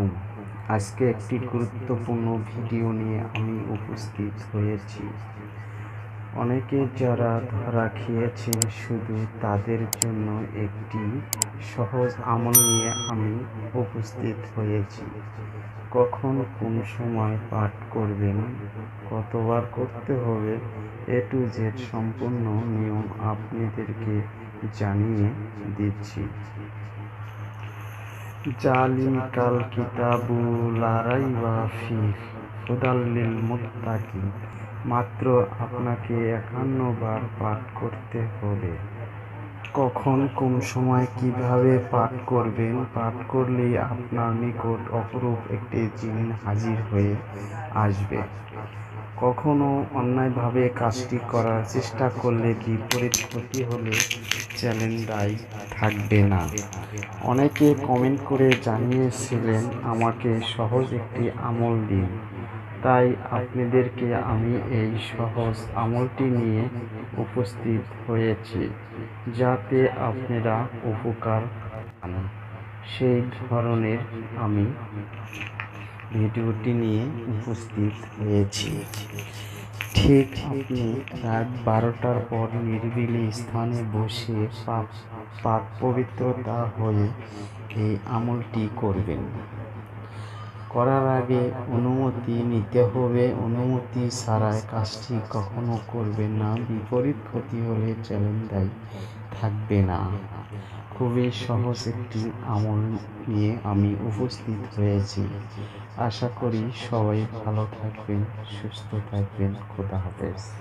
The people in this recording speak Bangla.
আলাইকুম আজকে একটি গুরুত্বপূর্ণ ভিডিও নিয়ে আমি উপস্থিত হয়েছি। অনেকে যারা ধরা খেয়েছেন শুধু তাদের জন্য একটি সহজ আমল নিয়ে আমি উপস্থিত হয়েছি। কখন কোন সময় পাঠ করবেন? কতবার করতে হবে? এ টু জেড সম্পূর্ণ নিয়ম আপনাদেরকে জানিয়ে দিচ্ছি। জালিকাল কিতাবু লা রাইবা ফিহ। হুদাল্লিল মুত্তাকিন। মাত্র আপনাকে একান্ন বার পাঠ করতে হবে। কখন, কোন সময়, কীভাবে পাঠ করবেন? পাঠ করলেই আপনার নিকট অপরূপ একটি জিন হাজির হয়ে আসবে। কখনো অন্যায়ভাবে কাজটি করার চেষ্টা করলে বিপরীত ক্ষতি হলে চ্যালেঞ্জ দায়ী? থাকবে না। অনেকে কমেন্ট করে জানিয়েছিলেন, আমাকে সহজ একটি আমল দিন। তাই আপনাদেরকে আমি এই সহজ আমলটি নিয়ে উপস্থিত হয়েছি, যাতে আপনারা উপকার পান। সেই ধরনের আমি ভিডিওটি নিয়ে উপস্থিত হয়েছি। ঠিক আপনি রাত বারোটার পর নিরিবিলি স্থানে বসে পাক পাক পবিত্রতা হয়ে এই আমলটি করবেন। করার আগে অনুমতি নিতে হবে। অনুমতি ছাড়াই কাজটি কখনো করবেন না। বিপরীত ক্ষতি হলে চ্যালেঞ্জ দায়ী থাকবে না। খুবই সহজ একটি আমল নিয়ে আমি উপস্থিত হয়েছি। আশা করি সবাই ভালো থাকবেন, সুস্থ থাকবেন। খোদা হাফেজ।